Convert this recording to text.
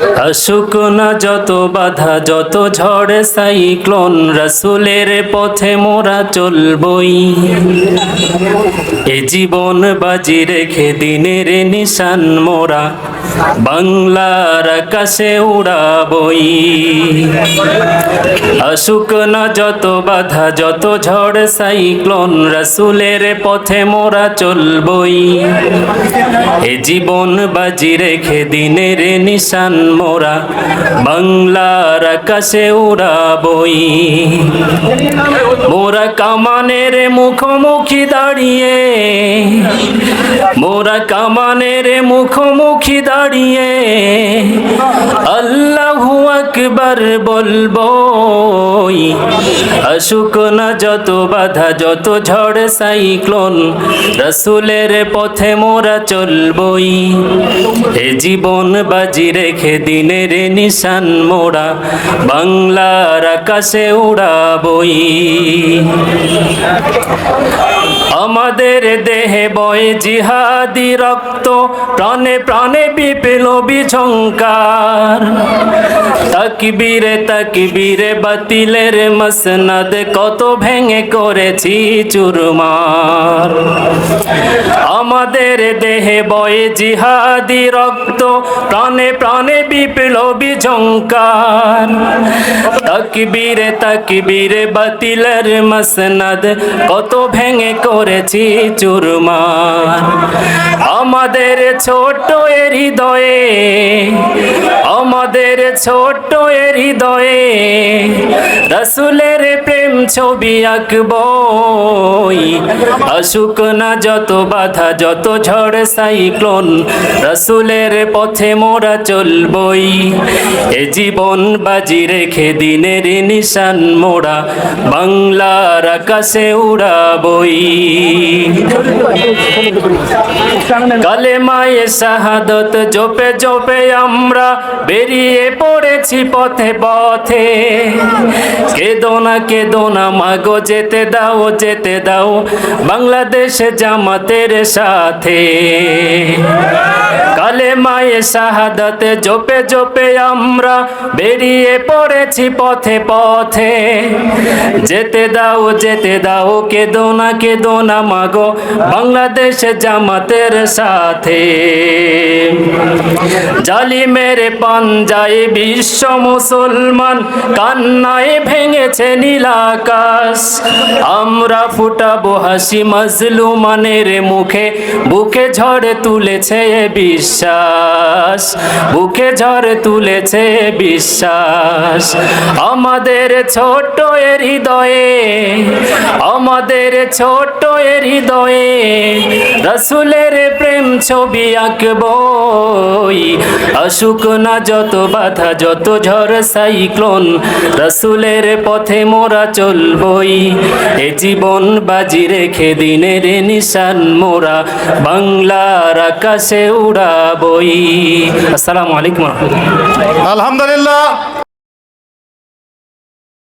আসুক যত বাধা, যত ঝড় সাইক্লোন, রসুলের পথে মোরা চলবই। এ জীবন বাজি রেখে দিনের নিশান মোরা। বাংলার আকাশে উড়াবই। আসুক না যত বাধা, যত ঝড়, সাইক্লোন রসুলের পথে মোরা চলবই। এ জীবন বাজি রেখে দিনের নিশান মোরা বাংলার আকাশে উড়াবই। মোরা কামানের মুখোমুখি দাঁড়িয়ে, মোরা কামানের মুখোমুখি দাঁড়িয়ে। আল্লাহু আকবার বলব আসুক না যত বাধা, যত ঝড় সাইক্লোন, রসুলের পথে মোরা চলবই। এ জীবন বাজি রেখে দিনের নিশান মোরা, বাংলার আকাশে উড়াবই। আমাদের দেহে বয় জিহাদি রক্ত, প্রাণে প্রাণে বিপ্লবী ঝঙ্কার তাকবীরে তাকবীরে বাতিলের মসনদ কত ভেঙে করেছি চুরমার। আমাদের দেহে বয়ে জিহাদি রক্ত, প্রাণে প্রাণে বিপ্লবী ঝঙ্কার তাকবীরে তাকবীরে বাতিলের মসনদ কত ভেঙে করেছি চুরমার। আমাদের ছোট এর হৃদয়ে আমাদের ছোট এর হৃদয়ে রসুলের প্রেম ছবি আঁকবই। আসুক না যত বাধা, যত ঝড় সাইক্লোন, রসুলের পথে মোরা চলবই। এ জীবন বাজি রেখে দিনের নিশান মোরা বাংলার আকাশে উড়াবই। কালে মায়ে শাহাদত জপে জপে আমরা বেরিয়ে পড়েছি পথে পথে। কেদো না কেদো না মাগো যেতে দাও যেতে দাও বাংলাদেশ জামাতের সাথে। কালে মায়ে জোপে জপে আমরা বেরিয়ে পড়েছি পথে পথে। যেতে দাও যেতে দাও, কেদো না কেদো না মাগো বাংলাদেশ জামাতের সাথে। জালিমের পাঞ্জায় বিশ্ব মুসলমান কান্নায় ভেঙেছে নীলাকাশ আমরা ফুটাবো হাসি মজলুমানের মুখে, বুকে ঝড় তুলেছে এ বিশ্বাস। বুকে ঝড় তুলেছে বিশ্বাস। আমাদের ছোট এর হৃদয়ে, আমাদের ছোট এর হৃদয়ে রসুলের প্রেম ছবি আঁকবই আসুক না যত বাধা, যত ঝড় সাইক্লোন, রসুলের পথে মোরা চলবই। এ জীবন বাজি রেখে দিনের নিশান মোরা বাংলার আকাশে উড়াবই। আসসালামু আলাইকুম। আলহামদুলিল্লাহ।